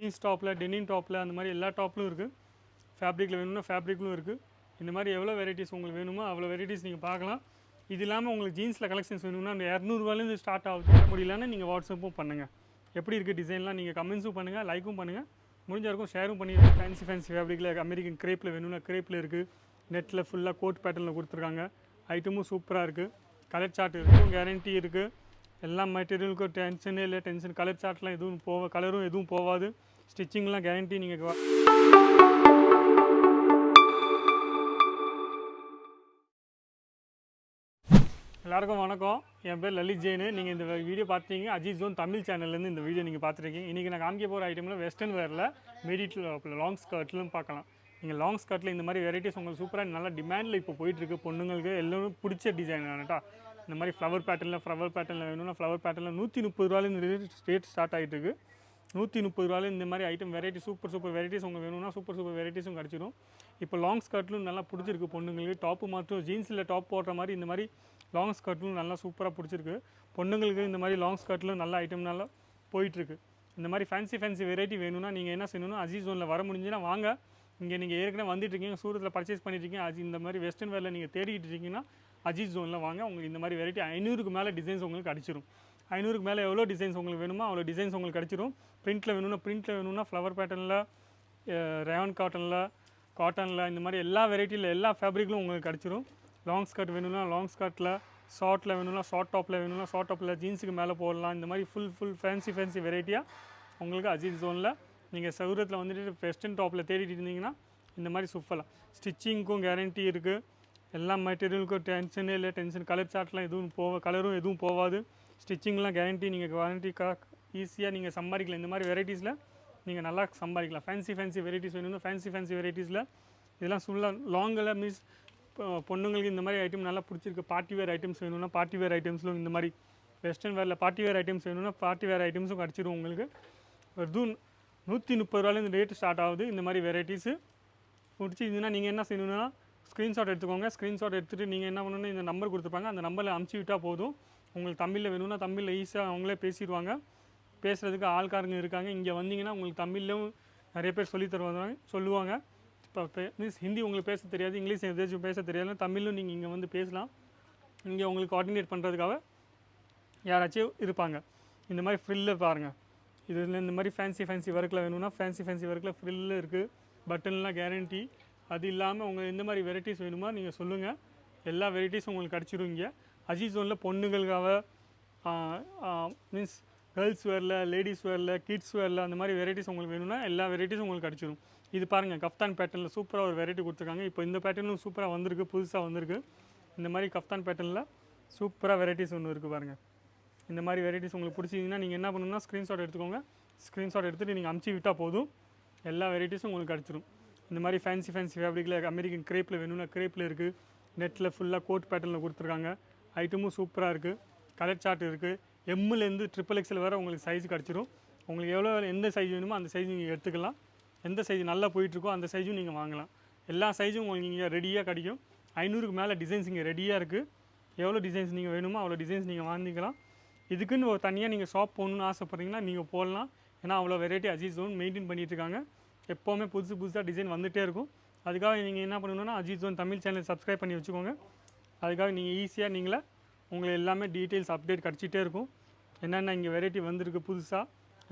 Jeans டாப்பில் denim டாப்பில் அந்த மாதிரி எல்லா டாப்லும் இருக்குது ஃபேப்ரிக்கில் வேணும்னா ஃபேப்ரிக்லும் இருக்குது இந்த மாதிரி எவ்வளோ வெரைட்டிஸ் உங்களுக்கு வேணுமோ அவ்வளோ வெரைட்டிஸ் நீங்கள் பார்க்கலாம். இது இல்லாமல் உங்களுக்கு ஜீன்ஸில் கலெக்ஷன்ஸ் வேணும்னா அந்த இரநூறுவாலேருந்து ஸ்டார்ட் ஆகுது. முடியலன்னா நீங்கள் வாட்ஸ்அப்பும் பண்ணுங்கள் எப்படி இருக்குது டிசைன்லாம் நீங்கள் கமெண்ட்ஸும் பண்ணுங்கள் லைக்கும் பண்ணுங்கள் முடிஞ்ச வரைக்கும் ஷேரும் பண்ணிடுங்க. ஃபேன்சி ஃபேன்சி ஃபேப்ரிக்கில் அமெரிக்கன் கிரேப்பில் வேணும்னா கிரேப்பில் இருக்குது நெட்டில் ஃபுல்லாக கோட் பேட்டர்னில் கொடுத்துருக்காங்க. ஐட்டமும் சூப்பராக இருக்குது கலர் சார்ட் இருக்கும் கேரண்டி இருக்குது எல்லா மெட்டீரியலுக்கும் டென்ஷனே இல்லை டென்ஷன் கலர் சார்ட்லாம் எதுவும் போக கலரும் எதுவும் போகாது ஸ்டிச்சிங்லாம் கேரண்டி நீங்கள் எல்லாருக்கும் வணக்கம். என் பேர் லலித் ஜெயின். நீங்கள் இந்த வீடியோ பார்த்தீங்க அஜித் ஜோன் தமிழ் சேனல்லேருந்து இந்த வீடியோ நீங்கள் பார்த்துருக்கீங்க இன்றைக்கி நான் காமிக்க போகிற ஐட்டமில் வெஸ்டர்ன் வேரில் மெடிட்டில் லாங் ஸ்கர்ட்லும் பார்க்கலாம் நீங்கள் லாங் ஸ்கர்ட்டில் இந்த மாதிரி வெரைட்டிஸ் உங்களுக்கு சூப்பராக நல்லா டிமாண்டில் இப்போ போயிட்டுருக்கு. பொண்ணுங்களுக்கு எல்லாமே பிடிச்ச டிசைன் ஆனட்டா இந்த மாதிரி ஃப்ளவர் பேட்டர்னில் ஃப்ளவர் பேட்டர்னில் வேணும்னா ஃப்ளவர் பேட்டர்னில் நூற்றி முப்பது ரூபாயிலேருந்து ரேட் ஸ்டார்ட் ஆகிட்டு இருக்குது நூற்றி முப்பது ரூபாயில் இந்த மாதிரி item variety super super varieties உங்களுக்கு வேணும்னா சூப்பர் சூப்பர் வெரைட்டிஸும் கிடச்சிடும் இப்போ லாங் ஸ்கர்ட்லும் நல்லா பிடிச்சிருக்கு பொண்ணுங்களுக்கு. டாப்பு மாற்றும் ஜீன்ஸில் டாப் போடுற மாதிரி இந்த மாதிரி லாங் ஸ்கர்ட்லும் நல்லா சூப்பராக பிடிச்சிருக்கு. பொண்ணுங்களுக்கு இந்த மாதிரி லாங் ஸ்கர்ட்லும் நல்ல ஐட்டம் நல்லா போயிட்டுருக்கு. இந்த மாதிரி ஃபேன்சி ஃபேன்சி வெரைட்டி வேணும்னா நீங்கள் என்ன செய்யணும்னா அஜிஸ் ஜோனில் வர முடிஞ்சுன்னா வாங்க. இங்கே நீங்கள் ஏற்கனவே வந்துட்டு இருக்கீங்க சூரத்தில் பர்ச்சேஸ் பண்ணிட்டுருக்கீங்க அஜி இந்த மாதிரி வெஸ்டர்ன் வேரில் நீங்கள் தேடிக்கிட்டு இருக்கீங்கன்னா அஜித் ஜோனில் வாங்க. உங்களுக்கு இந்த மாதிரி வெரைட்டி ஐநூறுக்கு மேலே டிசைன்ஸ் உங்களுக்கு அடிச்சிடும் ஐநூறுக்கு மேலே எவ்வளோ டிசைன்ஸ் உங்களுக்கு வேணுமோ அவ்வளோ டிசைன்ஸ் உங்களுக்கு கிடச்சிரும். பிரிண்ட்டில் வேணும்னா பிரிண்ட்டில் வேணும்னா ஃப்ளவர் பேட்டர்னில் ரேவன் காட்டனில் காட்டனில் இந்த மாதிரி எல்லா வெரைட்டியில் எல்லா ஃபேப்ரிக்லும் உங்களுக்கு கிடச்சிரும். லாங் ஸ்கர்ட் வேணும்னா லாங் ஸ்கர்ட்டில் ஷார்ட்டில் வேணும்னா ஷார்ட் டாப்பில் வேணும்னா ஷார்ட் டாப்பில் ஜீன்ஸுக்கு மேலே போடலாம். இந்த மாதிரி ஃபுல் ஃபுல் ஃபேன்சி ஃபேன்சி வெரைட்டியாக உங்களுக்கு அஜித் ஜோனில் நீங்கள் சௌரத்தில் வந்துட்டு வெஸ்டர்ன் டாப்பில் தேடிட்டு இருந்தீங்கன்னா இந்த மாதிரி சூப்பராக ஸ்டிச்சிங்க்கும் கேரண்டி இருக்குது எல்லா மெட்டீரியலுக்கும் டென்ஷனே இல்லை டென்ஷன் கலர் சார்ட்லாம் எதுவும் போக கலரும் எதுவும் போகாது ஸ்டிச்சிங்லாம் கேரண்டி நீங்கள் வாரண்டி கா ஈஸியாக நீங்கள் சம்பாதிக்கலாம். இந்த மாதிரி வெரைட்டிஸில் நீங்கள் நல்லா சம்பாதிக்கலாம். ஃபேன்சி ஃபேன்சி வெரைட்டிஸ் வேணும்னா ஃபேன்சி ஃபேன்சி வெரைட்டிஸில் இதெல்லாம் ஃபுல்லாக லாங்கில் மீன்ஸ் பொண்ணுங்களுக்கு இந்த மாதிரி ஐட்டம் நல்லா பிடிச்சிருக்கு. பார்ட்டி வேர் ஐட்டம்ஸ் வேணும்னா பார்ட்டி வேர் ஐட்டம்ஸ்லும் இந்த மாதிரி வெஸ்டர்ன் வேரில் பார்ட்டி வேர் ஐட்டம்ஸ் வேணும்னா பார்ட்டி வேர் ஐட்டம்ஸும் கிடச்சிரும் உங்களுக்கு. வெறும் நூற்றி முப்பது ரூபாயிலேருந்து ரேட்டு ஸ்டார்ட் ஆகுது இந்த மாதிரி வெரைட்டிஸு பிடிச்சிருந்துன்னா நீங்கள் என்ன செய்யணுன்னா ஸ்க்ரீன்ஷாட் எடுத்துக்கோங்க. ஸ்க்ரீன்ஷாட் எடுத்துகிட்டு நீங்கள் என்ன பண்ணணும்னா இந்த நம்பர் கொடுத்துருப்பாங்க. அந்த நம்பரில் அமுச்சு விட்டால் போதும். உங்களுக்கு தமிழில் வேணும்னா தமிழில் ஈஸியாக அவங்களே பேசிடுவாங்க. பேசுகிறதுக்கு ஆள்காரங்க இருக்காங்க. இங்கே வந்தீங்கன்னா உங்களுக்கு தமிழ்லையும் நிறைய பேர் சொல்லி தருவாங்க சொல்லுவாங்க. இப்போ மீன்ஸ் ஹிந்தி உங்களுக்கு பேச தெரியாது இங்கிலீஷ் எதாச்சும் பேச தெரியாதுன்னா தமிழும் நீங்கள் இங்கே வந்து பேசலாம். இங்கே உங்களுக்கு கோஆர்டினேட் பண்ணுறதுக்காக யாராச்சும் இருப்பாங்க. இந்த மாதிரி ஃப்ரில்லு பாருங்கள் இதில் இந்த மாதிரி ஃபேன்சி ஃபேன்சி ஒர்க்கில் வேணும்னா ஃபேன்சி ஃபேன்சி ஒர்க்கில் ஃப்ரில்லு இருக்குது பட்டன்லாம் கேரண்டி அது இல்லாமல் உங்களுக்கு எந்த மாதிரி வெரைட்டிஸ் வேணுமோ நீங்கள் சொல்லுங்கள் எல்லா வெரைட்டிஸும் உங்களுக்கு கிடச்சிரும் இங்கே. அஜித் ஜோனில் பொண்ணுங்களுக்காக மீன்ஸ் கேர்ள்ஸ் வேரில் லேடிஸ் வேரில் கிட்ஸ் வேரில் அந்த மாதிரி வெரைட்டிஸ் உங்களுக்கு வேணும்னா எல்லா வெரைட்டிஸும் உங்களுக்கு கிடச்சிடும் இது பாருங்கள் கஃப்தான் பேட்டர்னில் சூப்பராக ஒரு வெரைட்டி கொடுத்துருக்காங்க. இப்போ இந்த பேட்டர்னும் சூப்பராக வந்திருக்கு புதுசாக வந்திருக்கு. இந்த மாதிரி கஃப்தான் பேட்டர்னில் சூப்பராக வெரைட்டிஸ் ஒன்று இருக்குது பாருங்கள் இந்த மாதிரி வெரைட்டிஸ் உங்களுக்கு பிடிச்சிங்கன்னா நீங்கள் என்ன பண்ணணும்னா ஸ்க்ரீன்ஷாட் எடுத்துக்கோங்க. ஸ்க்ரீன்ஷாட் எடுத்துகிட்டு நீங்கள் அமுச்சு விட்டால் போதும். எல்லா வெரைட்டிஸும் உங்களுக்கு கிடச்சிரும். இந்த மாதிரி ஃபேன்சி ஃபேன்சி ஃபேப்ரிக்கில் அமெரிக்கன் கிரேப்பில் வேணும்னா கிரேப்பில் இருக்குது நெட்டில் ஃபுல்லாக கோட் பேட்டர்னில் கொடுத்துருக்காங்க. ஐட்டமும் சூப்பராக இருக்குது கலர் சார்ட் இருக்குது எம்முலேருந்து ட்ரிபிள் எக்ஸல் வர உங்களுக்கு சைஸ் கிடச்சிரும். உங்களுக்கு எவ்வளோ எந்த சைஸ் வேணுமோ அந்த சைஸ் நீங்கள் எடுத்துக்கலாம். எந்த சைஸ் நல்லா போயிட்டுருக்கோ அந்த சைஸும் நீங்கள் வாங்கலாம். எல்லா சைஸும் உங்களுக்கு இங்கே ரெடியாக கிடைக்கும். ஐநூறுக்கு மேலே டிசைன்ஸ் இங்கே ரெடியாக இருக்குது எவ்வளோ டிசைன்ஸ் நீங்கள் வேணுமோ அவ்வளோ டிசைன்ஸ் நீங்கள் வாங்கிக்கலாம். இதுக்குன்னு ஒரு தனியாக நீங்கள் ஷாப் போகணுன்னு ஆசைப்பட்றீங்கன்னா நீங்கள் போடலாம் ஏன்னா அவ்வளோ வெரைட்டி அஜித் ஜோன் மெயின்டைன் பண்ணிட்டு இருக்காங்க. எப்போவுமே புதுசு புதுசாக டிசைன் வந்துகிட்டே இருக்கும். அதுக்காக நீங்கள் என்ன பண்ணணுன்னா Ajith zone Tamil channel subscribe பண்ணி வச்சுக்கோங்க. அதுக்காக நீங்கள் ஈஸியாக நீங்களே உங்களுக்கு எல்லாமே டீட்டெயில்ஸ் அப்டேட் கிடச்சிட்டே இருக்கும். என்னென்ன இங்கே வெரைட்டி வந்திருக்கு புதுசாக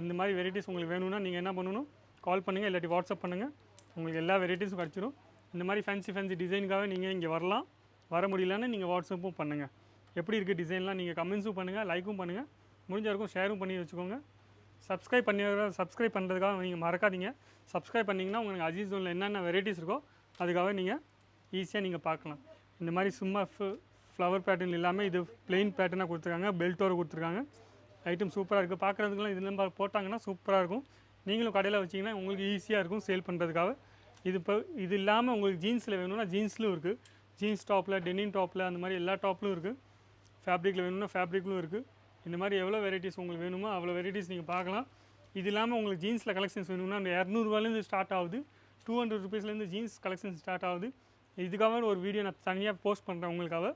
இந்த மாதிரி வெரைட்டிஸ் உங்களுக்கு வேணும்னா நீங்கள் என்ன பண்ணணும்? கால் பண்ணுங்கள் இல்லாட்டி வாட்ஸ்அப் பண்ணுங்கள் உங்களுக்கு எல்லா வெரைட்டிஸும் கிடச்சிரும். இந்த மாதிரி ஃபேன்சி ஃபேன்சி டிசைனுக்காக நீங்கள் இங்கே வரலாம். வர முடியலன்னு நீங்கள் வாட்ஸ்அப்பும் பண்ணுங்கள் எப்படி இருக்குது டிசைன்லாம் நீங்கள் கமெண்ட்ஸும் பண்ணுங்கள் லைக்கும் பண்ணுங்கள் முடிஞ்ச வரைக்கும் ஷேரும் பண்ணி வச்சுக்கோங்க. சப்ஸ்கிரைப் பண்ணி சப்ஸ்கிரைப் பண்ணுறதுக்காக நீங்கள் மறக்காதீங்க. சப்ஸ்கிரைப் பண்ணிங்கன்னா உங்களுக்கு அஜீஸ் ஜோனில் என்னென்ன வெரைட்டிஸ் இருக்கோ அதுக்காக நீங்கள் ஈஸியாக நீங்கள் பார்க்கலாம். இந்த மாதிரி சும்மா ஃப்ளவர் பேட்டர்ன் இல்லாமல் இது பிளெயின் பேட்டர்னாக கொடுத்துருக்காங்க பெல்ட்டோட கொடுத்துருக்காங்க. ஐட்டம் சூப்பராக இருக்குது பார்க்குறதுக்குலாம் இதில் போட்டாங்கன்னா சூப்பராக இருக்கும். நீங்களும் கடையில் வச்சிங்கன்னா உங்களுக்கு ஈஸியாக இருக்கும் சேல் பண்ணுறதுக்காக இது இப்போ இது இல்லாமல் உங்களுக்கு ஜீன்ஸில் வேணும்னா ஜீன்ஸ்லும் இருக்குது ஜீன்ஸ் டாப்பில் டெனின் டாப்பில் அந்த மாதிரி எல்லா டாப்லும் இருக்குது ஃபேப்ரிக்கில் வேணும்னா ஃபேப்ரிக்லும் இருக்குது இந்த மாதிரி எவ்வளோ வெரைட்டிஸ் உங்களுக்கு வேணுமோ அவ்வளோ வெரைட்டிஸ் நீங்கள் பார்க்கலாம். இது இல்லாமல் உங்களுக்கு ஜீன்ஸில் கலெக்ஷன்ஸ் வேணும்னா அந்த இரநூறுவாலேருந்து ஸ்டார்ட் ஆகுது. டூ ஹண்ட்ரட் ருபீஸ்லேருந்து ஜீன்ஸ் கலெக்ஷன் ஸ்டார்ட் ஆகுது. இதுக்காக ஒரு வீடியோ நான் தனியாக போஸ்ட் பண்ணுறேன் உங்களுக்காக.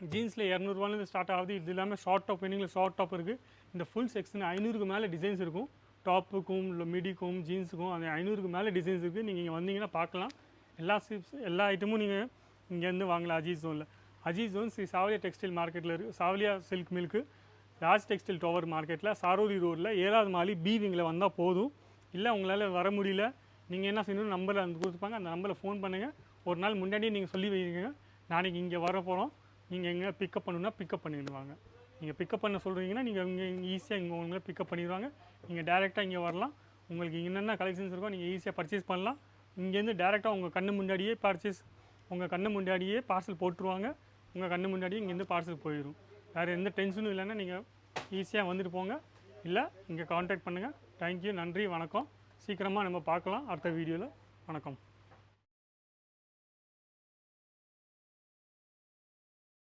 ஜீன்ஸில் இரநூறுவாலேருந்து ஸ்டார்ட் ஆகுது. இது இல்லாமல் ஷார்ட் டாப் வேணுங்களா ஷார்ட் டாப் இருக்குது இந்த ஃபுல் செக்ஷன் ஐநூறுக்கு மேலே டிசைன்ஸ் இருக்கும். டாப்புக்கும் இல்லை மிடிக்கும் ஜீன்ஸுக்கும் அந்த ஐநூறுக்கு மேலே டிசைன்ஸ் இருக்குது நீங்கள் இங்கே வந்தீங்கன்னா பார்க்கலாம். எல்லா சிப்ஸ் எல்லா ஐட்டமும் நீங்கள் இங்கேருந்து வாங்கலாம் அஜீஸ் ஜோனில் அஜீஸ் ஜோன் ஸ்ரீ சாவலியா டெக்ஸ்டைல் மார்க்கெட்டில் இருக்குது Savaliya silk milk Raj textile tower மார்க்கெட்டில் சாரோரி ரோட்டில் ஏழாவது மாலி பி விங்கில் வந்தால் போதும். இல்லை உங்களால் வர முடியல. நீங்கள் என்ன செய்யணும் நம்பரில் அந்த கொடுத்துப்பாங்க. அந்த நம்பரில் ஃபோன் பண்ணுங்கள் ஒரு நாள் முன்னாடியே நீங்கள் சொல்லி வைங்க. நாளைக்கு இங்கே வர போகிறோம் நீங்கள் எங்கே பிக்கப் பண்ணணுன்னா பிக்கப் பண்ணிடுவாங்க. நீங்கள் பிக்கப் பண்ண சொல்கிறீங்கன்னா நீங்கள் இங்கே ஈஸியாக இங்கே உங்களை பிக்கப் பண்ணிடுவாங்க. நீங்கள் டேரெக்டாக இங்கே வரலாம். உங்களுக்கு என்னென்ன கலெக்ஷன்ஸ் இருக்கோ நீங்கள் ஈஸியாக பர்ச்சேஸ் பண்ணலாம். இங்கேருந்து டேரெக்டாக உங்கள் கண்ணு முன்னாடியே பர்ச்சேஸ் உங்கள் கண்ணு முன்னாடியே பார்சல் போட்டுருவாங்க. உங்கள் கண்ணு முன்னாடியே இங்கேருந்து பார்சல் போயிடும். வேறு எந்த டென்ஷனும் இல்லைன்னா நீங்கள் ஈஸியாக வந்துட்டு போங்க. இல்லை இங்கே காண்டாக்ட் பண்ணுங்கள் தேங்க்யூ நன்றி வணக்கம். சீக்கிரமாக நம்ம பார்க்கலாம். அடுத்த வீடியோவில் வணக்கம்.